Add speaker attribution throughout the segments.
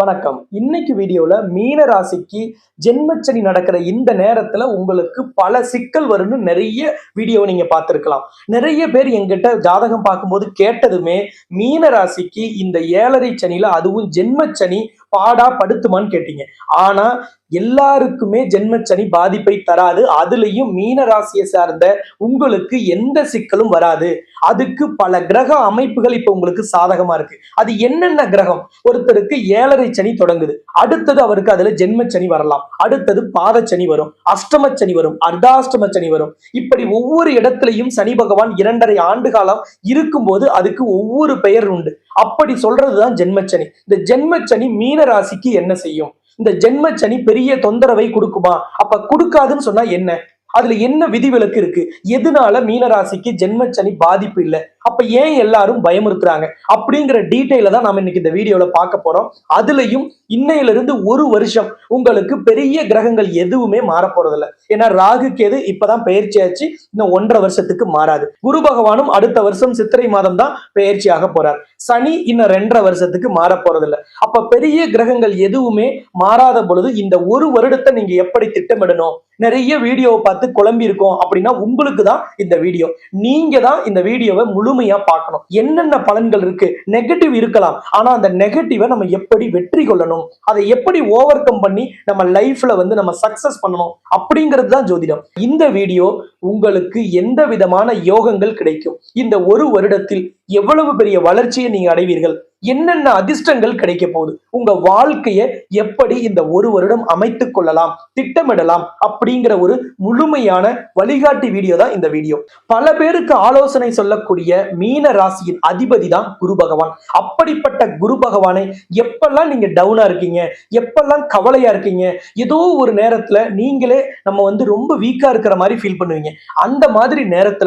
Speaker 1: வணக்கம் இன்னைக்கு வீடியோல மீன ராசிக்கு ஜென்மச்சனி நடக்கிற இந்த நேரத்துல உங்களுக்கு பல சிக்கல் வரும்னு நிறைய வீடியோ நீங்க பார்த்துருக்கலாம் நிறைய பேர் எங்கிட்ட ஜாதகம் பார்க்கும்போது கேட்டதுமே மீன ராசிக்கு இந்த ஏழரை சனியில அதுவும் ஜென்மச்சனி பாடா படுத்துமான்னு கேட்டீங்க ஆனா எல்லாருக்குமே ஜென்மச்சனி பாதிப்பை தராது அதுலயும் மீன ராசியை சார்ந்த உங்களுக்கு எந்த சிக்கலும் வராது அதுக்கு பல கிரக அமைப்புகள் இப்ப உங்களுக்கு சாதகமா இருக்கு அது என்னென்ன கிரகம் ஒருத்தருக்கு ஏழரை சனி தொடங்குது அடுத்தது அவருக்கு அதுல ஜென்மச்சனி வரலாம் அடுத்தது பாதச்சனி வரும் அஷ்டமச்சனி சனி வரும் அர்த்தாஷ்டமச்சனி சனி வரும் இப்படி ஒவ்வொரு இடத்துலையும் சனி பகவான் இரண்டரை ஆண்டு காலம் இருக்கும்போது அதுக்கு ஒவ்வொரு பெயர் உண்டு அப்படி சொல்றதுதான் ஜென்மச்சனி இந்த ஜென்மச்சனி மீன ராசிக்கு என்ன செய்யும் இந்த ஜென்மச்சனி பெரிய தொந்தரவை கொடுக்குமா அப்ப கொடுக்காதுன்னு சொன்னா என்ன அதுல என்ன விதிவிலக்கு இருக்கு எதனால மீனராசிக்கு ஜென்மச்சனி பாதிப்பு இல்லை அப்ப ஏன் எல்லாரும் பயமுறுத்துறாங்க அப்படிங்கிற டீட்டெயில தான் நாம இன்னைக்கு இந்த வீடியோல பார்க்க போறோம் அதுலயும் இன்னையில இருந்து ஒரு வருஷம் உங்களுக்கு பெரிய கிரகங்கள் எதுவுமே மாற இல்லை ஏன்னா ராகு கேது இப்பதான் பயிற்சி ஆச்சு இன்னும் ஒன்றரை வருஷத்துக்கு மாறாது குரு பகவானும் அடுத்த வருஷம் சித்திரை மாதம் தான் பயிற்சி ஆக போறார் சனி இன்னும் ரெண்டரை வருஷத்துக்கு மாற போறது இல்லை அப்ப பெரிய கிரகங்கள் எதுவுமே மாறாத பொழுது இந்த ஒரு வருடத்தை நீங்க எப்படி திட்டமிடணும் நிறைய வீடியோவை பார்த்து குழம்பி இருக்கோம் அப்படின்னா உங்களுக்கு தான் இந்த வீடியோ நீங்க தான் இந்த வீடியோவை முழு முழுமையா பார்க்கணும் என்னென்ன பலன்கள் இருக்கு நெகட்டிவ் இருக்கலாம் ஆனா அந்த நெகட்டிவை நம்ம எப்படி வெற்றி கொள்ளணும் அதை எப்படி ஓவர் கம் பண்ணி நம்ம லைஃப்ல வந்து நம்ம சக்சஸ் பண்ணணும் அப்படிங்கிறது தான் ஜோதிடம் இந்த வீடியோ உங்களுக்கு எந்த விதமான யோகங்கள் கிடைக்கும் இந்த ஒரு வருடத்தில் எவ்வளவு பெரிய வளர்ச்சியை நீங்க அடைவீர்கள் என்னென்ன அதிர்ஷ்டங்கள் கிடைக்க போகுது உங்க வாழ்க்கையை எப்படி இந்த ஒரு வருடம் அமைத்து கொள்ளலாம் திட்டமிடலாம் அப்படிங்கிற ஒரு முழுமையான வழிகாட்டி வீடியோ தான் இந்த வீடியோ பல பேருக்கு ஆலோசனை சொல்லக்கூடிய மீன ராசியின் அதிபதி தான் குரு பகவான் அப்படிப்பட்ட குரு பகவானை எப்பெல்லாம் நீங்க டவுனா இருக்கீங்க எப்பெல்லாம் கவலையா இருக்கீங்க ஏதோ ஒரு நேரத்துல நீங்களே நம்ம வந்து ரொம்ப வீக்கா இருக்கிற மாதிரி ஃபீல் பண்ணுவீங்க அந்த மாதிரி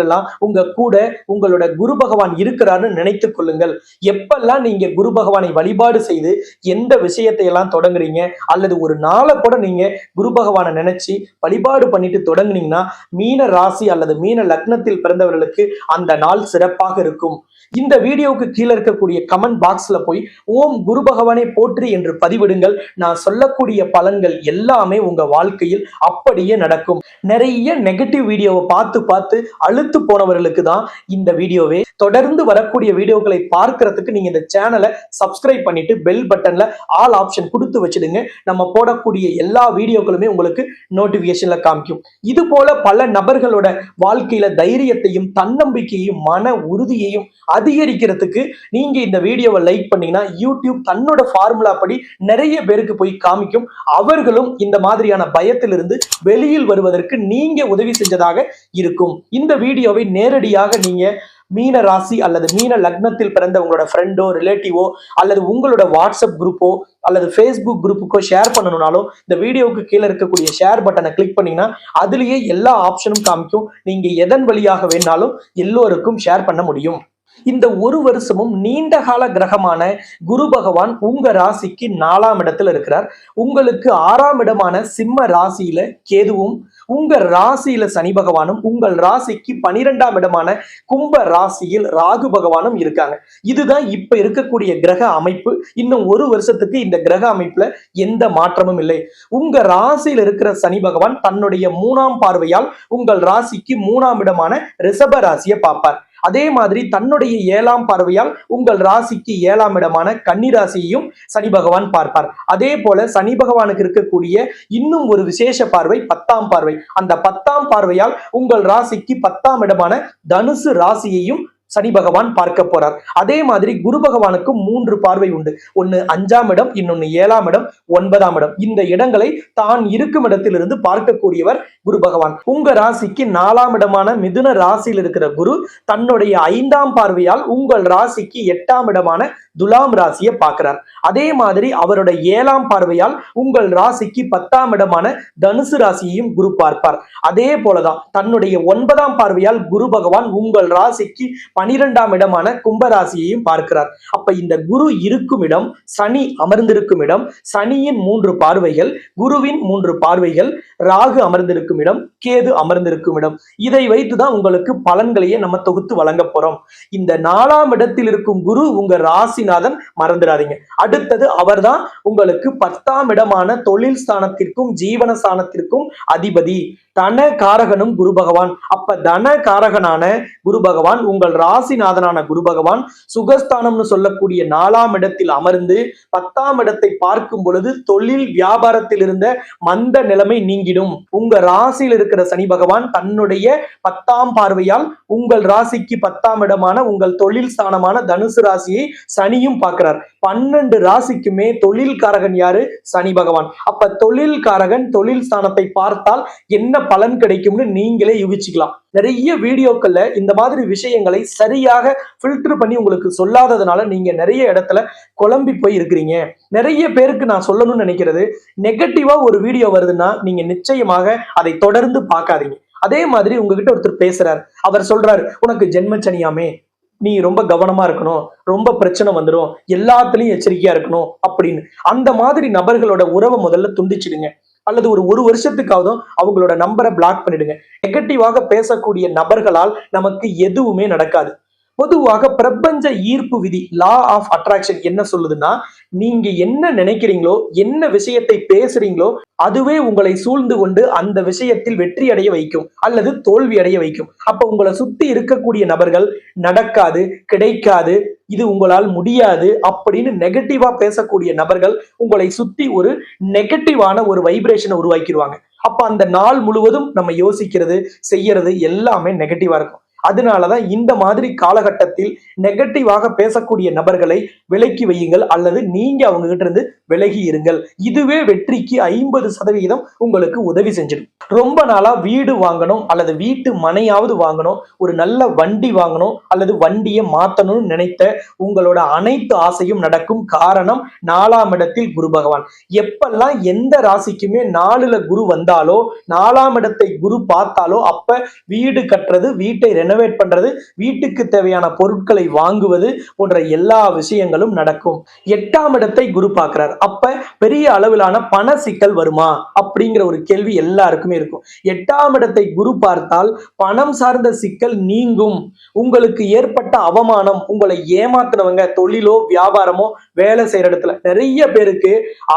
Speaker 1: எல்லாம் உங்க கூட உங்களோட குரு பகவான் இருக்கிறான்னு நினைத்து கொள்ளுங்கள் எப்பெல்லாம் நீங்க நீங்கள் குரு பகவானை வழிபாடு செய்து எந்த விஷயத்தை எல்லாம் தொடங்குறீங்க அல்லது ஒரு நாளை கூட நீங்க குரு பகவானை நினைச்சு வழிபாடு பண்ணிட்டு தொடங்குனீங்கன்னா மீன ராசி அல்லது மீன லக்னத்தில் பிறந்தவர்களுக்கு அந்த நாள் சிறப்பாக இருக்கும் இந்த வீடியோவுக்கு கீழே இருக்கக்கூடிய கமெண்ட் பாக்ஸ்ல போய் ஓம் குரு பகவானை போற்றி என்று பதிவிடுங்கள் நான் சொல்லக்கூடிய பலன்கள் எல்லாமே உங்க வாழ்க்கையில் அப்படியே நடக்கும் நிறைய நெகட்டிவ் வீடியோவை பார்த்து பார்த்து அழுத்து போனவர்களுக்கு தான் இந்த வீடியோவே தொடர்ந்து வரக்கூடிய வீடியோக்களை பார்க்கறதுக்கு நீங்க இந்த சேனல் சேனலை சப்ஸ்கிரைப் பண்ணிட்டு பெல் பட்டன்ல ஆல் ஆப்ஷன் கொடுத்து வச்சிடுங்க நம்ம போடக்கூடிய எல்லா வீடியோக்களுமே உங்களுக்கு நோட்டிபிகேஷன்ல காமிக்கும் இது போல பல நபர்களோட வாழ்க்கையில தைரியத்தையும் தன்னம்பிக்கையையும் மன உறுதியையும் அதிகரிக்கிறதுக்கு நீங்க இந்த வீடியோவை லைக் பண்ணீங்கன்னா யூடியூப் தன்னோட ஃபார்முலா படி நிறைய பேருக்கு போய் காமிக்கும் அவர்களும் இந்த மாதிரியான பயத்திலிருந்து வெளியில் வருவதற்கு நீங்க உதவி செஞ்சதாக இருக்கும் இந்த வீடியோவை நேரடியாக நீங்க மீன ராசி அல்லது மீன லக்னத்தில் பிறந்த உங்களோட ஃப்ரெண்டோ ரிலேட்டிவோ அல்லது உங்களோட வாட்ஸ்அப் குரூப்போ அல்லது ஃபேஸ்புக் குரூப்புக்கோ ஷேர் பண்ணணும்னாலும் இந்த வீடியோவுக்கு கீழே இருக்கக்கூடிய ஷேர் பட்டனை கிளிக் பண்ணீங்கன்னா அதுலேயே எல்லா ஆப்ஷனும் காமிக்கும் நீங்கள் எதன் வழியாக வேணாலும் எல்லோருக்கும் ஷேர் பண்ண முடியும் இந்த ஒரு வருஷமும் நீண்ட கால கிரகமான குரு பகவான் உங்க ராசிக்கு நாலாம் இடத்துல இருக்கிறார் உங்களுக்கு ஆறாம் இடமான சிம்ம ராசியில கேதுவும் உங்க ராசியில சனி பகவானும் உங்கள் ராசிக்கு பனிரெண்டாம் இடமான கும்ப ராசியில் ராகு பகவானும் இருக்காங்க இதுதான் இப்ப இருக்கக்கூடிய கிரக அமைப்பு இன்னும் ஒரு வருஷத்துக்கு இந்த கிரக அமைப்புல எந்த மாற்றமும் இல்லை உங்க ராசியில் இருக்கிற சனி பகவான் தன்னுடைய மூணாம் பார்வையால் உங்கள் ராசிக்கு மூணாம் இடமான ரிஷப ராசியை பார்ப்பார் அதே மாதிரி தன்னுடைய ஏழாம் பார்வையால் உங்கள் ராசிக்கு ஏழாம் இடமான ராசியையும் சனி பகவான் பார்ப்பார் அதே போல சனி பகவானுக்கு இருக்கக்கூடிய இன்னும் ஒரு விசேஷ பார்வை பத்தாம் பார்வை அந்த பத்தாம் பார்வையால் உங்கள் ராசிக்கு பத்தாம் இடமான தனுசு ராசியையும் சனி பகவான் பார்க்க போறார் அதே மாதிரி குரு பகவானுக்கு மூன்று பார்வை உண்டு ஒன்னு அஞ்சாம் இடம் இன்னொன்னு ஏழாம் இடம் ஒன்பதாம் இடம் இந்த இடங்களை தான் இருக்கும் இடத்திலிருந்து பார்க்கக்கூடியவர் குரு பகவான் உங்க ராசிக்கு நாலாம் இடமான மிதுன ராசியில் இருக்கிற குரு தன்னுடைய ஐந்தாம் பார்வையால் உங்கள் ராசிக்கு எட்டாம் இடமான துலாம் ராசியை பார்க்கிறார் அதே மாதிரி அவருடைய ஏழாம் பார்வையால் உங்கள் ராசிக்கு பத்தாம் இடமான தனுசு ராசியையும் குரு பார்ப்பார் அதே போலதான் தன்னுடைய ஒன்பதாம் பார்வையால் குரு பகவான் உங்கள் ராசிக்கு பனிரெண்டாம் இடமான கும்பராசியையும் பார்க்கிறார் அப்ப இந்த குரு இருக்கும் இடம் சனி அமர்ந்திருக்கும் இடம் சனியின் மூன்று பார்வைகள் குருவின் மூன்று பார்வைகள் ராகு அமர்ந்திருக்கும் இடம் கேது அமர்ந்திருக்கும் இடம் இதை வைத்துதான் உங்களுக்கு பலன்களையே நம்ம தொகுத்து வழங்க போறோம் இந்த நாலாம் இடத்தில் இருக்கும் குரு உங்க ராசிநாதன் மறந்துடாதீங்க அடுத்தது அவர்தான் உங்களுக்கு பத்தாம் இடமான தொழில் ஸ்தானத்திற்கும் ஜீவன ஸ்தானத்திற்கும் அதிபதி தன காரகனும் குரு பகவான் அப்ப தன காரகனான குரு பகவான் உங்கள் ராசிநாதனான குரு பகவான் சுகஸ்தானம்னு சொல்லக்கூடிய நாலாம் இடத்தில் அமர்ந்து பத்தாம் இடத்தை பார்க்கும் பொழுது தொழில் வியாபாரத்தில் இருந்த மந்த நிலைமை நீங்கிடும் உங்க ராசியில் இருக்கிற சனி பகவான் தன்னுடைய பத்தாம் பார்வையால் உங்கள் ராசிக்கு பத்தாம் இடமான உங்கள் தொழில் ஸ்தானமான தனுசு ராசியை சனியும் பார்க்கிறார் பன்னெண்டு ராசிக்குமே தொழில் காரகன் யாரு சனி பகவான் அப்ப தொழில் காரகன் தொழில் ஸ்தானத்தை பார்த்தால் என்ன பலன் கிடைக்கும்னு நீங்களே யூகிச்சுக்கலாம் நிறைய வீடியோக்கள்ல இந்த மாதிரி விஷயங்களை சரியாக ஃபில்டர் பண்ணி உங்களுக்கு சொல்லாததுனால நீங்க நிறைய இடத்துல குழம்பி போய் இருக்கிறீங்க நிறைய பேருக்கு நான் சொல்லணும்னு நினைக்கிறது நெகட்டிவா ஒரு வீடியோ வருதுன்னா நீங்க நிச்சயமாக அதை தொடர்ந்து பார்க்காதீங்க அதே மாதிரி உங்ககிட்ட ஒருத்தர் பேசுறாரு அவர் சொல்றாரு உனக்கு ஜென்மச்சனியாமே நீ ரொம்ப கவனமா இருக்கணும் ரொம்ப பிரச்சனை வந்துடும் எல்லாத்துலயும் எச்சரிக்கையா இருக்கணும் அப்படின்னு அந்த மாதிரி நபர்களோட உறவை முதல்ல துண்டிச்சிடுங்க அல்லது ஒரு ஒரு வருஷத்துக்காவதும் அவங்களோட நம்பரை பிளாக் பண்ணிடுங்க நெகட்டிவாக பேசக்கூடிய நபர்களால் நமக்கு எதுவுமே நடக்காது பொதுவாக பிரபஞ்ச ஈர்ப்பு விதி லா ஆஃப் அட்ராக்ஷன் என்ன சொல்லுதுன்னா நீங்க என்ன நினைக்கிறீங்களோ என்ன விஷயத்தை பேசுறீங்களோ அதுவே உங்களை சூழ்ந்து கொண்டு அந்த விஷயத்தில் வெற்றி அடைய வைக்கும் அல்லது தோல்வி அடைய வைக்கும் அப்ப உங்களை சுத்தி இருக்கக்கூடிய நபர்கள் நடக்காது கிடைக்காது இது உங்களால் முடியாது அப்படின்னு நெகட்டிவா பேசக்கூடிய நபர்கள் உங்களை சுத்தி ஒரு நெகட்டிவான ஒரு வைப்ரேஷனை உருவாக்கிடுவாங்க அப்ப அந்த நாள் முழுவதும் நம்ம யோசிக்கிறது செய்யறது எல்லாமே நெகட்டிவா இருக்கும் அதனாலதான் இந்த மாதிரி காலகட்டத்தில் நெகட்டிவாக பேசக்கூடிய நபர்களை விலக்கி வையுங்கள் அல்லது நீங்க அவங்க கிட்ட இருந்து விலகி இருங்கள் இதுவே வெற்றிக்கு ஐம்பது சதவிகிதம் உங்களுக்கு உதவி செஞ்சிடும் ரொம்ப நாளா வீடு வாங்கணும் அல்லது வீட்டு மனையாவது வாங்கணும் ஒரு நல்ல வண்டி வாங்கணும் அல்லது வண்டியை மாத்தணும்னு நினைத்த உங்களோட அனைத்து ஆசையும் நடக்கும் காரணம் நாலாம் இடத்தில் குரு பகவான் எப்பெல்லாம் எந்த ராசிக்குமே நாலுல குரு வந்தாலோ நாலாம் இடத்தை குரு பார்த்தாலோ அப்ப வீடு கட்டுறது வீட்டை ரெனோவேட் பண்றது வீட்டுக்கு தேவையான பொருட்களை வாங்குவது போன்ற எல்லா விஷயங்களும் நடக்கும் எட்டாம் இடத்தை குரு பார்க்கிறார் அப்ப பெரிய அளவிலான பண சிக்கல் வருமா அப்படிங்கிற ஒரு கேள்வி எல்லாருக்குமே இருக்கும் எட்டாம் இடத்தை குரு பார்த்தால் பணம் சார்ந்த சிக்கல் நீங்கும் உங்களுக்கு ஏற்பட்ட அவமானம் உங்களை ஏமாத்தினவங்க தொழிலோ வியாபாரமோ வேலை செய்யற இடத்துல நிறைய பேருக்கு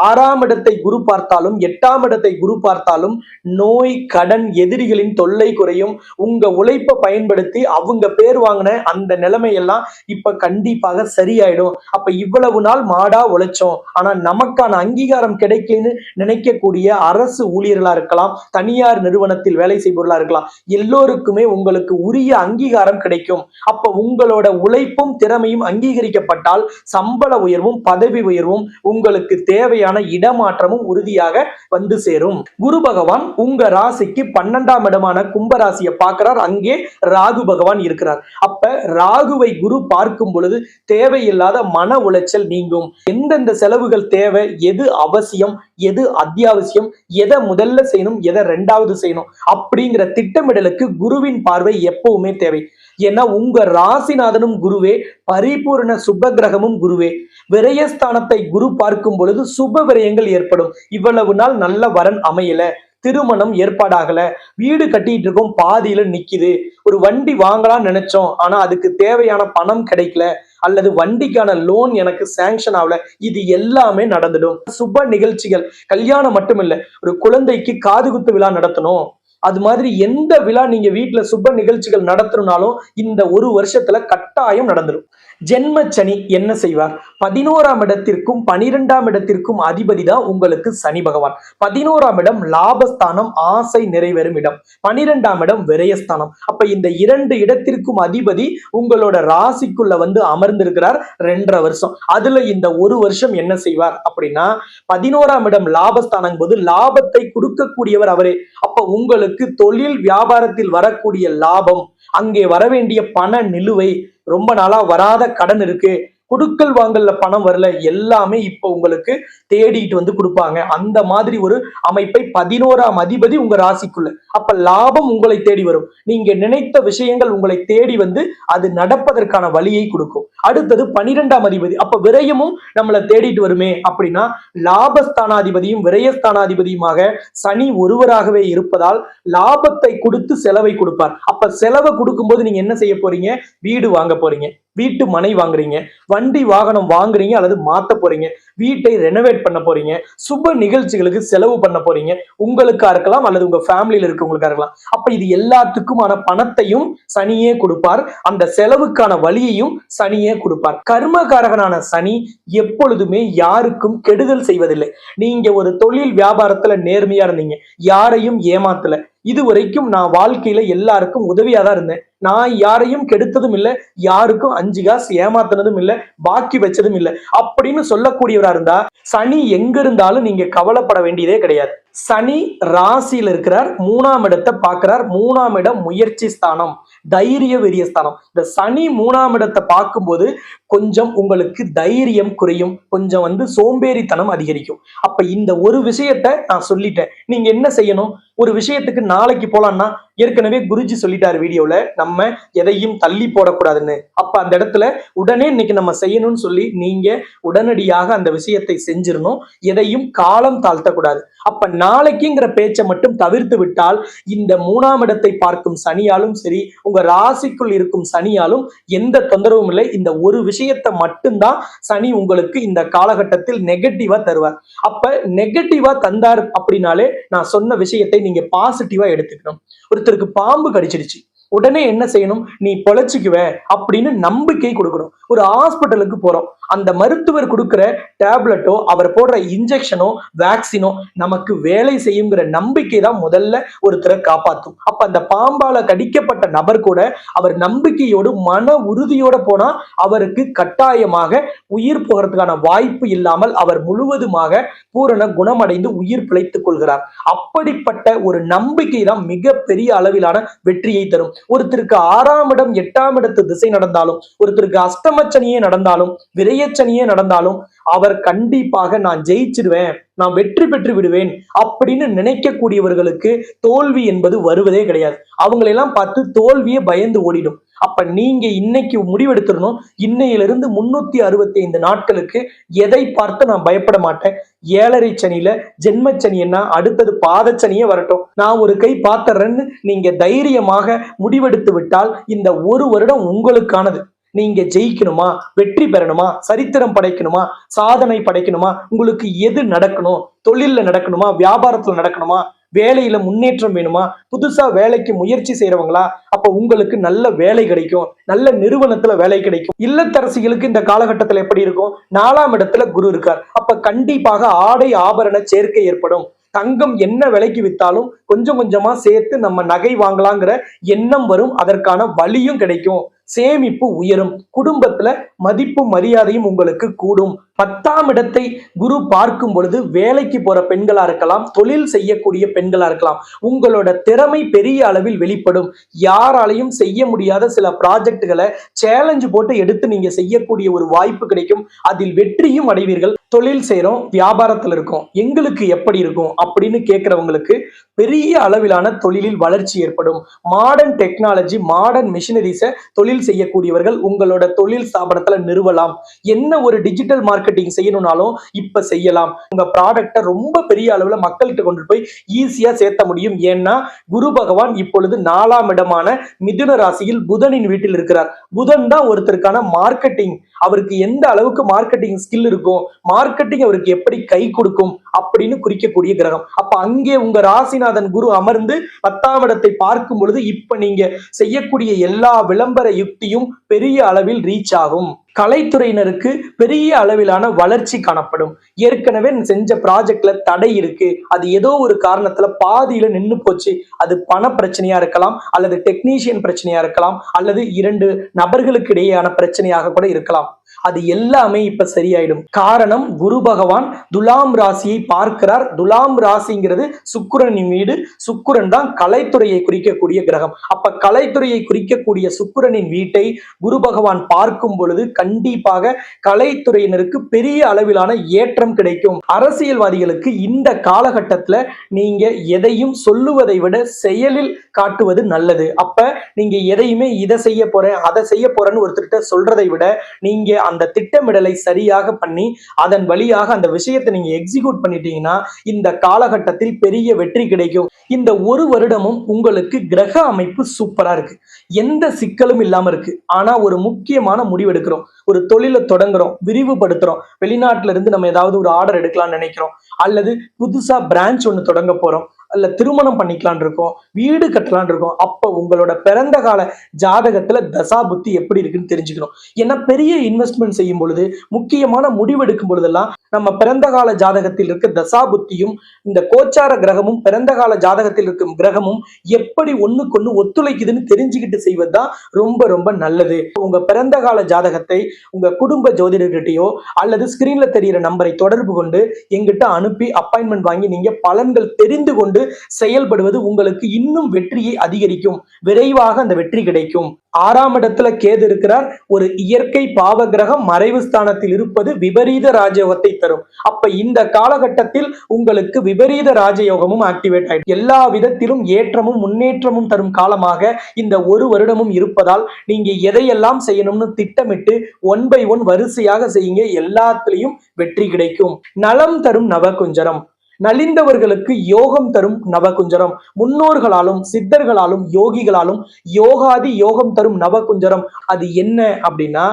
Speaker 1: ஆறாம் இடத்தை குரு பார்த்தாலும் எட்டாம் இடத்தை குரு பார்த்தாலும் நோய் கடன் எதிரிகளின் தொல்லை குறையும் உங்க உழைப்பை பயன்படுத்தி அவங்க பேர் வாங்கின அந்த நிலைமையெல்லாம் இப்ப கண்டிப்பாக சரியாயிடும் அப்ப இவ்வளவு நாள் மாடா உழைச்சோம் ஆனா நமக்கான அங்கீகாரம் கிடைக்கலன்னு நினைக்கக்கூடிய அரசு ஊழியர்களா இருக்கலாம் தனியார் நிறுவனத்தில் வேலை செய்பவர்களா இருக்கலாம் எல்லோருக்குமே உங்களுக்கு உரிய அங்கீகாரம் கிடைக்கும் அப்ப உங்களோட உழைப்பும் திறமையும் அங்கீகரிக்கப்பட்டால் சம்பள உயர்வும் உயர்வும் பதவி உயர்வும் உங்களுக்கு தேவையான இடமாற்றமும் உறுதியாக வந்து சேரும் குரு பகவான் உங்க ராசிக்கு பன்னெண்டாம் இடமான கும்பராசியை பார்க்கிறார் அங்கே ராகு பகவான் இருக்கிறார் அப்ப ராகுவை குரு பார்க்கும் பொழுது தேவையில்லாத மன உளைச்சல் நீங்கும் எந்தெந்த செலவுகள் தேவை எது அவசியம் எது அத்தியாவசியம் எதை முதல்ல செய்யணும் எதை ரெண்டாவது செய்யணும் அப்படிங்கிற திட்டமிடலுக்கு குருவின் பார்வை எப்பவுமே தேவை ஏன்னா உங்க ராசிநாதனும் குருவே பரிபூர்ண சுப கிரகமும் குருவே விரயஸ்தானத்தை குரு பார்க்கும் பொழுது சுப விரயங்கள் ஏற்படும் இவ்வளவு நாள் நல்ல வரன் அமையல திருமணம் ஏற்பாடாகல வீடு கட்டிட்டு இருக்கோம் பாதியில நிக்குது ஒரு வண்டி வாங்கலாம்னு நினைச்சோம் ஆனா அதுக்கு தேவையான பணம் கிடைக்கல அல்லது வண்டிக்கான லோன் எனக்கு சேங்ஷன் ஆகல இது எல்லாமே நடந்துடும் சுப நிகழ்ச்சிகள் கல்யாணம் மட்டும் இல்லை ஒரு குழந்தைக்கு காதுகுத்து விழா நடத்தணும் அது மாதிரி எந்த விழா நீங்க வீட்டுல சுப நிகழ்ச்சிகள் நடத்தணும்னாலும் இந்த ஒரு வருஷத்துல கட்டாயம் நடந்துடும் ஜென்ம சனி என்ன செய்வார் பதினோராம் இடத்திற்கும் பனிரெண்டாம் இடத்திற்கும் அதிபதி தான் உங்களுக்கு சனி பகவான் பதினோராம் இடம் லாபஸ்தானம் ஆசை நிறைவேறும் இடம் பனிரெண்டாம் இடம் விரயஸ்தானம் அப்ப இந்த இரண்டு இடத்திற்கும் அதிபதி உங்களோட ராசிக்குள்ள வந்து அமர்ந்திருக்கிறார் ரெண்டரை வருஷம் அதுல இந்த ஒரு வருஷம் என்ன செய்வார் அப்படின்னா பதினோராம் இடம் லாபஸ்தானம் போது லாபத்தை கொடுக்கக்கூடியவர் அவரே அப்ப உங்களுக்கு தொழில் வியாபாரத்தில் வரக்கூடிய லாபம் அங்கே வரவேண்டிய பண நிலுவை ரொம்ப நாளா வராத கடன் இருக்கு குடுக்கல் வாங்கல பணம் வரல எல்லாமே இப்போ உங்களுக்கு தேடிட்டு வந்து கொடுப்பாங்க அந்த மாதிரி ஒரு அமைப்பை பதினோராம் அதிபதி உங்க ராசிக்குள்ள அப்ப லாபம் உங்களை தேடி வரும் நீங்க நினைத்த விஷயங்கள் உங்களை தேடி வந்து அது நடப்பதற்கான வழியை கொடுக்கும் அடுத்தது பனிரெண்டாம் அதிபதி அப்ப விரயமும் நம்மளை தேடிட்டு வருமே அப்படின்னா லாபஸ்தானாதிபதியும் விரயஸ்தானாதிபதியுமாக சனி ஒருவராகவே இருப்பதால் லாபத்தை கொடுத்து செலவை கொடுப்பார் அப்ப செலவை கொடுக்கும்போது நீங்க என்ன செய்ய போறீங்க வீடு வாங்க போறீங்க வீட்டு மனை வாங்குறீங்க வண்டி வாகனம் வாங்குறீங்க அல்லது மாத்த போறீங்க வீட்டை ரெனோவேட் பண்ண போறீங்க சுப நிகழ்ச்சிகளுக்கு செலவு பண்ண போறீங்க உங்களுக்கா இருக்கலாம் அல்லது உங்க ஃபேமிலியில இருக்கவங்களுக்கா இருக்கலாம் அப்ப இது எல்லாத்துக்குமான பணத்தையும் சனியே கொடுப்பார் அந்த செலவுக்கான வழியையும் சனியே நன்மையை கொடுப்பார் கர்மகாரகனான சனி எப்பொழுதுமே யாருக்கும் கெடுதல் செய்வதில்லை நீங்க ஒரு தொழில் வியாபாரத்துல நேர்மையா இருந்தீங்க யாரையும் ஏமாத்தல இது வரைக்கும் நான் வாழ்க்கையில எல்லாருக்கும் உதவியா தான் இருந்தேன் நான் யாரையும் கெடுத்ததும் இல்லை யாருக்கும் அஞ்சு காசு ஏமாத்தினதும் இல்லை பாக்கி வச்சதும் இல்லை அப்படின்னு சொல்லக்கூடியவரா இருந்தா சனி எங்க இருந்தாலும் நீங்க கவலைப்பட வேண்டியதே கிடையாது சனி ராசியில இருக்கிறார் மூணாம் இடத்தை பார்க்கிறார் மூணாம் இடம் முயற்சி ஸ்தானம் தைரிய வெறிய ஸ்தானம் இந்த சனி மூணாம் இடத்தை பார்க்கும்போது கொஞ்சம் உங்களுக்கு தைரியம் குறையும் கொஞ்சம் வந்து சோம்பேறித்தனம் அதிகரிக்கும் அப்ப இந்த ஒரு விஷயத்த நான் சொல்லிட்டேன் நீங்க என்ன செய்யணும் ஒரு விஷயத்துக்கு நாளைக்கு போலான்னா ஏற்கனவே குருஜி சொல்லிட்டாரு வீடியோல நம்ம எதையும் தள்ளி போடக்கூடாதுன்னு அப்ப அந்த இடத்துல உடனே இன்னைக்கு நம்ம செய்யணும்னு சொல்லி நீங்க உடனடியாக அந்த விஷயத்தை செஞ்சிடணும் எதையும் காலம் தாழ்த்தக்கூடாது அப்ப நாளைக்குங்கிற பேச்சை மட்டும் தவிர்த்து விட்டால் இந்த மூணாம் இடத்தை பார்க்கும் சனியாலும் சரி உங்க ராசிக்குள் இருக்கும் சனியாலும் எந்த தொந்தரவும் இல்லை இந்த ஒரு விஷயத்தை மட்டும்தான் சனி உங்களுக்கு இந்த காலகட்டத்தில் நெகட்டிவா தருவார் அப்ப நெகட்டிவா தந்தார் அப்படின்னாலே நான் சொன்ன விஷயத்தை நீங்க பாசிட்டிவா எடுத்துக்கணும் ஒரு ஒருத்தருக்கு பாம்பு கடிச்சிடுச்சு உடனே என்ன செய்யணும் நீ பொழைச்சிக்குவ அப்படின்னு நம்பிக்கை கொடுக்கணும் ஒரு ஹாஸ்பிட்டலுக்கு போறோம் அந்த மருத்துவர் கொடுக்குற டேப்லெட்டோ அவர் போடுற இன்ஜெக்ஷனோ வேக்சினோ நமக்கு வேலை செய்யுங்கிற நம்பிக்கை தான் முதல்ல ஒருத்தரை காப்பாற்றும் அப்ப அந்த பாம்பால கடிக்க அப்படிப்பட்ட நபர் கூட அவர் நம்பிக்கையோடு மன உறுதியோட போனா அவருக்கு கட்டாயமாக உயிர் போகிறதுக்கான வாய்ப்பு இல்லாமல் அவர் முழுவதுமாக பூரண குணமடைந்து உயிர் பிழைத்துக் கொள்கிறார் அப்படிப்பட்ட ஒரு நம்பிக்கை தான் மிக பெரிய அளவிலான வெற்றியை தரும் ஒருத்தருக்கு ஆறாம் இடம் எட்டாம் இடத்து திசை நடந்தாலும் ஒருத்தருக்கு அஷ்டமச்சனியே நடந்தாலும் விரையச்சனியே நடந்தாலும் அவர் கண்டிப்பாக நான் ஜெயிச்சிருவேன் நான் வெற்றி பெற்று விடுவேன் அப்படின்னு நினைக்கக்கூடியவர்களுக்கு தோல்வி என்பது வருவதே கிடையாது அவங்களெல்லாம் பார்த்து தோல்வியை பயந்து ஓடிடும் அப்ப நீங்க இன்னைக்கு முடிவெடுத்துடணும் இன்னையிலிருந்து முன்னூத்தி அறுபத்தி ஐந்து நாட்களுக்கு எதை பார்த்து நான் பயப்பட மாட்டேன் ஏழரை சனியில ஜென்ம அடுத்தது பாதச்சனியே வரட்டும் நான் ஒரு கை பார்த்தர்றேன்னு நீங்க தைரியமாக முடிவெடுத்து விட்டால் இந்த ஒரு வருடம் உங்களுக்கானது நீங்க ஜெயிக்கணுமா வெற்றி பெறணுமா சரித்திரம் படைக்கணுமா சாதனை படைக்கணுமா உங்களுக்கு எது நடக்கணும் தொழில்ல நடக்கணுமா வியாபாரத்துல நடக்கணுமா வேலையில முன்னேற்றம் வேணுமா புதுசா வேலைக்கு முயற்சி செய்யறவங்களா அப்ப உங்களுக்கு நல்ல வேலை கிடைக்கும் நல்ல நிறுவனத்துல வேலை கிடைக்கும் இல்லத்தரசிகளுக்கு இந்த காலகட்டத்துல எப்படி இருக்கும் நாலாம் இடத்துல குரு இருக்கார் அப்ப கண்டிப்பாக ஆடை ஆபரண சேர்க்கை ஏற்படும் தங்கம் என்ன விலைக்கு வித்தாலும் கொஞ்சம் கொஞ்சமா சேர்த்து நம்ம நகை வாங்கலாங்கிற எண்ணம் வரும் அதற்கான வழியும் கிடைக்கும் சேமிப்பு உயரும் குடும்பத்துல மதிப்பு மரியாதையும் உங்களுக்கு கூடும் பத்தாம் இடத்தை குரு பார்க்கும் பொழுது வேலைக்கு போற பெண்களா இருக்கலாம் தொழில் செய்யக்கூடிய பெண்களா இருக்கலாம் உங்களோட திறமை பெரிய அளவில் வெளிப்படும் யாராலையும் செய்ய முடியாத சில ப்ராஜெக்டுகளை சேலஞ்சு போட்டு எடுத்து நீங்க செய்யக்கூடிய ஒரு வாய்ப்பு கிடைக்கும் அதில் வெற்றியும் அடைவீர்கள் தொழில் செய்கிறோம் வியாபாரத்தில் இருக்கோம் எங்களுக்கு எப்படி இருக்கும் அப்படின்னு கேட்குறவங்களுக்கு பெரிய அளவிலான தொழிலில் வளர்ச்சி ஏற்படும் மாடர்ன் டெக்னாலஜி மாடர்ன் மிஷினரிஸை தொழில் செய்யக்கூடியவர்கள் உங்களோட தொழில் ஸ்தாபனத்தில் நிறுவலாம் என்ன ஒரு டிஜிட்டல் மார்க்கெட்டிங் செய்யணும்னாலும் இப்போ செய்யலாம் உங்கள் ப்ராடக்டை ரொம்ப பெரிய அளவில் மக்கள்கிட்ட கொண்டு போய் ஈஸியாக சேர்த்த முடியும் ஏன்னா குரு பகவான் இப்பொழுது நாலாம் இடமான மிதுன ராசியில் புதனின் வீட்டில் இருக்கிறார் புதன் தான் ஒருத்தருக்கான மார்க்கெட்டிங் அவருக்கு எந்த அளவுக்கு மார்க்கெட்டிங் ஸ்கில் இருக்கும் மார்க்கெட்டிங் அவருக்கு எப்படி கை கொடுக்கும் அப்படின்னு குறிக்கக்கூடிய கிரகம் அப்ப அங்கே உங்க ராசிநாதன் குரு அமர்ந்து பத்தாம் இடத்தை பார்க்கும் பொழுது இப்ப நீங்க செய்யக்கூடிய எல்லா விளம்பர யுக்தியும் பெரிய அளவில் ரீச் ஆகும் கலைத்துறையினருக்கு பெரிய அளவிலான வளர்ச்சி காணப்படும் ஏற்கனவே செஞ்ச ப்ராஜெக்ட்ல தடை இருக்கு அது ஏதோ ஒரு காரணத்துல பாதியில நின்று போச்சு அது பண பிரச்சனையா இருக்கலாம் அல்லது டெக்னீஷியன் பிரச்சனையா இருக்கலாம் அல்லது இரண்டு நபர்களுக்கு இடையேயான பிரச்சனையாக கூட இருக்கலாம் அது எல்லாமே இப்ப சரியாயிடும் காரணம் குரு பகவான் துலாம் ராசியை பார்க்கிறார் துலாம் ராசிங்கிறது சுக்குரனின் வீடு சுக்குரன் தான் கலைத்துறையை குறிக்கக்கூடிய கிரகம் அப்ப கலைத்துறையை குறிக்கக்கூடிய சுக்குரனின் வீட்டை குரு பகவான் பார்க்கும் பொழுது கண்டிப்பாக கலைத்துறையினருக்கு பெரிய அளவிலான ஏற்றம் கிடைக்கும் அரசியல்வாதிகளுக்கு இந்த காலகட்டத்துல நீங்க எதையும் சொல்லுவதை விட செயலில் காட்டுவது நல்லது அப்ப நீங்க எதையுமே இதை செய்ய போறேன் அதை செய்ய போறேன்னு ஒருத்தர்கிட்ட சொல்றதை விட நீங்க அந்த திட்டமிடலை சரியாக பண்ணி அதன் வழியாக அந்த விஷயத்தை நீங்க எக்ஸிக்யூட் பண்ணிட்டீங்கன்னா இந்த காலகட்டத்தில் பெரிய வெற்றி கிடைக்கும் இந்த ஒரு வருடமும் உங்களுக்கு கிரக அமைப்பு சூப்பரா இருக்கு எந்த சிக்கலும் இல்லாம இருக்கு ஆனா ஒரு முக்கியமான முடிவு எடுக்கிறோம் ஒரு தொழிலை தொடங்குறோம் விரிவுபடுத்துறோம் வெளிநாட்டுல இருந்து நம்ம ஏதாவது ஒரு ஆர்டர் எடுக்கலாம்னு நினைக்கிறோம் அல்லது புதுசா பிரான்ச் ஒன்று தொடங்க போறோம் அல்ல திருமணம் பண்ணிக்கலான் இருக்கோம் வீடு கட்டலான் இருக்கோம் அப்ப உங்களோட பிறந்த கால ஜாதகத்துல தசா புத்தி எப்படி இருக்குன்னு தெரிஞ்சுக்கணும் ஏன்னா பெரிய இன்வெஸ்ட்மெண்ட் செய்யும் பொழுது முக்கியமான முடிவெடுக்கும் பொழுதெல்லாம் நம்ம பிறந்த கால ஜாதகத்தில் இருக்க தசா புத்தியும் இந்த கோச்சார கிரகமும் பிறந்த கால ஜாதகத்தில் இருக்கும் கிரகமும் எப்படி ஒண்ணுக்கொன்னு ஒத்துழைக்குதுன்னு தெரிஞ்சுக்கிட்டு செய்வதுதான் ரொம்ப ரொம்ப நல்லது உங்க பிறந்த கால ஜாதகத்தை உங்க குடும்ப ஜோதிடர்கிட்டயோ அல்லது ஸ்கிரீன்ல தெரியிற நம்பரை தொடர்பு கொண்டு எங்கிட்ட அனுப்பி அப்பாயின்மெண்ட் வாங்கி நீங்க பலன்கள் தெரிந்து கொண்டு கொண்டு செயல்படுவது உங்களுக்கு இன்னும் வெற்றியை அதிகரிக்கும் விரைவாக அந்த வெற்றி கிடைக்கும் ஆறாம் இடத்துல கேது இருக்கிறார் ஒரு இயற்கை பாவ கிரகம் மறைவு ஸ்தானத்தில் இருப்பது விபரீத ராஜயோகத்தை தரும் அப்ப இந்த காலகட்டத்தில் உங்களுக்கு விபரீத ராஜயோகமும் ஆக்டிவேட் ஆகிடும் எல்லா விதத்திலும் ஏற்றமும் முன்னேற்றமும் தரும் காலமாக இந்த ஒரு வருடமும் இருப்பதால் நீங்க எதையெல்லாம் செய்யணும்னு திட்டமிட்டு ஒன் பை ஒன் வரிசையாக செய்யுங்க எல்லாத்திலையும் வெற்றி கிடைக்கும் நலம் தரும் நவகுஞ்சரம் நலிந்தவர்களுக்கு யோகம் தரும் நவகுஞ்சரம் முன்னோர்களாலும் சித்தர்களாலும் யோகிகளாலும் யோகாதி யோகம் தரும் நவகுஞ்சரம் அது என்ன அப்படின்னா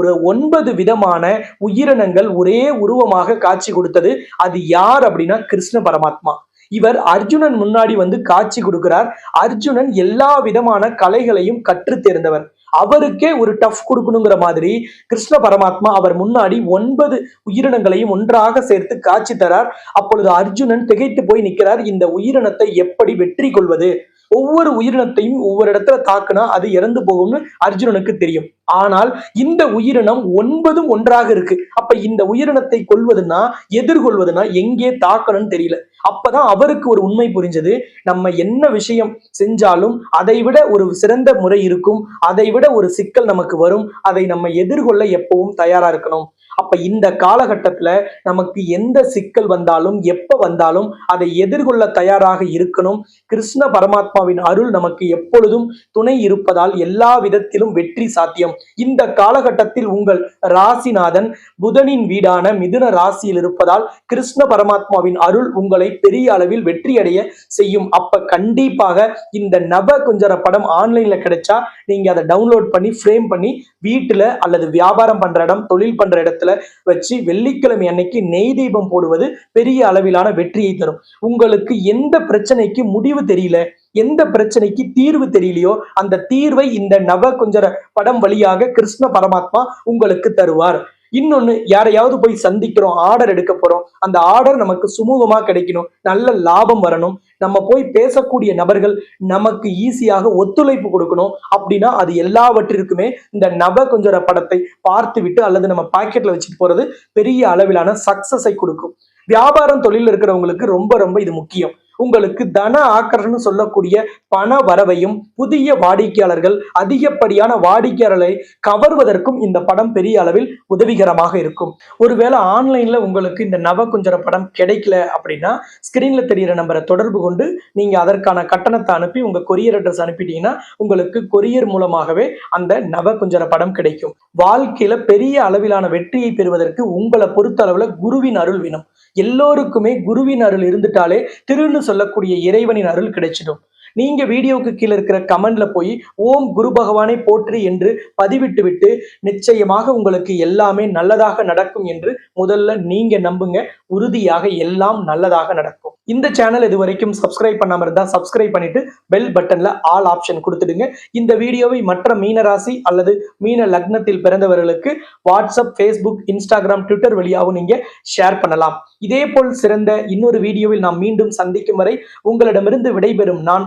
Speaker 1: ஒரு ஒன்பது விதமான உயிரினங்கள் ஒரே உருவமாக காட்சி கொடுத்தது அது யார் அப்படின்னா கிருஷ்ண பரமாத்மா இவர் அர்ஜுனன் முன்னாடி வந்து காட்சி கொடுக்கிறார் அர்ஜுனன் எல்லா விதமான கலைகளையும் கற்று தேர்ந்தவர் அவருக்கே ஒரு டஃப் கொடுக்கணுங்கிற மாதிரி கிருஷ்ண பரமாத்மா அவர் முன்னாடி ஒன்பது உயிரினங்களையும் ஒன்றாக சேர்த்து காட்சி தரார் அப்பொழுது அர்ஜுனன் திகைத்து போய் நிற்கிறார் இந்த உயிரினத்தை எப்படி வெற்றி கொள்வது ஒவ்வொரு உயிரினத்தையும் ஒவ்வொரு இடத்துல தாக்குனா அது இறந்து போகும்னு அர்ஜுனனுக்கு தெரியும் ஆனால் இந்த உயிரினம் ஒன்பதும் ஒன்றாக இருக்கு அப்ப இந்த உயிரினத்தை கொள்வதுன்னா எதிர்கொள்வதுன்னா எங்கே தாக்கணும்னு தெரியல அப்பதான் அவருக்கு ஒரு உண்மை புரிஞ்சது நம்ம என்ன விஷயம் செஞ்சாலும் அதை விட ஒரு சிறந்த முறை இருக்கும் அதை விட ஒரு சிக்கல் நமக்கு வரும் அதை நம்ம எதிர்கொள்ள எப்பவும் தயாரா இருக்கணும் அப்ப இந்த காலகட்டத்துல நமக்கு எந்த சிக்கல் வந்தாலும் எப்ப வந்தாலும் அதை எதிர்கொள்ள தயாராக இருக்கணும் கிருஷ்ண பரமாத்மாவின் அருள் நமக்கு எப்பொழுதும் துணை இருப்பதால் எல்லா விதத்திலும் வெற்றி சாத்தியம் இந்த காலகட்டத்தில் உங்கள் ராசிநாதன் புதனின் வீடான மிதுன ராசியில் இருப்பதால் கிருஷ்ண பரமாத்மாவின் அருள் உங்களை பெரிய அளவில் வெற்றி அடைய செய்யும் அப்ப கண்டிப்பாக இந்த நப குஞ்சர படம் ஆன்லைன்ல கிடைச்சா நீங்க அதை டவுன்லோட் பண்ணி ஃப்ரேம் பண்ணி வீட்டுல அல்லது வியாபாரம் பண்ற இடம் தொழில் பண்ற இடத்துல வச்சு வெள்ளிக்கிழமை அன்னைக்கு நெய் தீபம் போடுவது பெரிய அளவிலான வெற்றியை தரும் உங்களுக்கு எந்த பிரச்சனைக்கு முடிவு தெரியல எந்த பிரச்சனைக்கு தீர்வு தெரியலையோ அந்த தீர்வை இந்த நவ குஞ்சர படம் வழியாக கிருஷ்ண பரமாத்மா உங்களுக்கு தருவார் இன்னொன்னு யாரையாவது போய் சந்திக்கிறோம் ஆர்டர் எடுக்க போறோம் அந்த ஆர்டர் நமக்கு சுமூகமா கிடைக்கணும் நல்ல லாபம் வரணும் நம்ம போய் பேசக்கூடிய நபர்கள் நமக்கு ஈஸியாக ஒத்துழைப்பு கொடுக்கணும் அப்படின்னா அது எல்லாவற்றிற்குமே இந்த நப கொஞ்சம் படத்தை பார்த்து விட்டு அல்லது நம்ம பாக்கெட்ல வச்சுட்டு போறது பெரிய அளவிலான சக்சஸை கொடுக்கும் வியாபாரம் தொழில் இருக்கிறவங்களுக்கு ரொம்ப ரொம்ப இது முக்கியம் உங்களுக்கு தன ஆக்கர்ஷன் சொல்லக்கூடிய பண வரவையும் புதிய வாடிக்கையாளர்கள் அதிகப்படியான வாடிக்கையாளர்களை கவர்வதற்கும் இந்த படம் பெரிய அளவில் உதவிகரமாக இருக்கும் ஒருவேளை ஆன்லைன்ல உங்களுக்கு இந்த நவகுஞ்சர படம் கிடைக்கல அப்படின்னா ஸ்கிரீன்ல தெரிகிற நம்பரை தொடர்பு கொண்டு நீங்க அதற்கான கட்டணத்தை அனுப்பி உங்க கொரியர் அட்ரஸ் அனுப்பிட்டீங்கன்னா உங்களுக்கு கொரியர் மூலமாகவே அந்த நவகுஞ்சர படம் கிடைக்கும் வாழ்க்கையில பெரிய அளவிலான வெற்றியை பெறுவதற்கு உங்களை பொறுத்த அளவுல குருவின் அருள் வேணும் எல்லோருக்குமே குருவின் அருள் இருந்துட்டாலே திருநு சொல்லக்கூடிய இறைவனின் அருள் கிடைச்சிடும் நீங்க வீடியோவுக்கு கீழே இருக்கிற கமெண்ட்ல போய் ஓம் குரு பகவானை போற்றி என்று பதிவிட்டு விட்டு நிச்சயமாக உங்களுக்கு எல்லாமே நல்லதாக நடக்கும் என்று முதல்ல நீங்க நம்புங்க உறுதியாக எல்லாம் நல்லதாக நடக்கும் இந்த சேனல் இது வரைக்கும் சப்ஸ்கிரைப் பண்ணாம இருந்தா சப்ஸ்கிரைப் பண்ணிட்டு பெல் பட்டன்ல ஆல் ஆப்ஷன் கொடுத்துடுங்க இந்த வீடியோவை மற்ற மீனராசி அல்லது மீன லக்னத்தில் பிறந்தவர்களுக்கு வாட்ஸ்அப் ஃபேஸ்புக் இன்ஸ்டாகிராம் ட்விட்டர் வழியாகவும் நீங்க ஷேர் பண்ணலாம் இதே போல் சிறந்த இன்னொரு வீடியோவில் நாம் மீண்டும் சந்திக்கும் வரை உங்களிடமிருந்து விடைபெறும் நான்